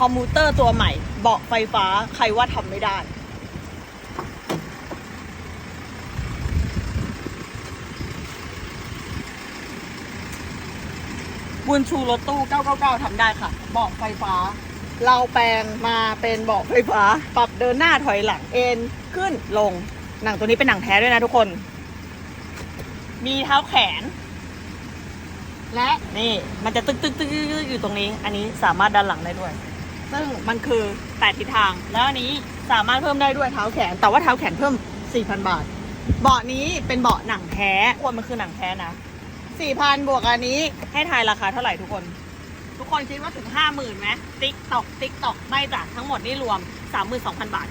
คอมมูเตอร์ตัวใหม่เบาะไฟฟ้าใครว่าทำไม่ได้ บุญชูรถตู้ 999ทำได้ค่ะ เบาะไฟฟ้า เราแปลงมาเป็นเบาะไฟฟ้า ปรับเดินหน้าถอยหลังเอ็นขึ้นลง หนังตัวนี้เป็นหนังแท้ด้วยนะทุกคน มีเท้าแขนและนี่มันจะตึกตึกตึกตึกตึกอยู่ตรงนี้ อันนี้สามารถดันหลังได้ด้วย ซึ่งมันคือแปดทิศทาง แล้วอันนี้สามารถเพิ่มได้ด้วยเท้าแขน แต่ว่าเท้าแขนเพิ่ม 4,000 บาท เบาะนี้เป็นเบาะหนังแท้ควรมันคือหนังแท้นะ 4,000 บวกอันนี้ให้ทายราคาเท่าไหร่ทุกคน ทุกคนคิดว่าถึง 50,000ไหมติ๊กตอกติ๊กตอกไม่จ้ะทั้งหมดนี่รวม 32,000 บาท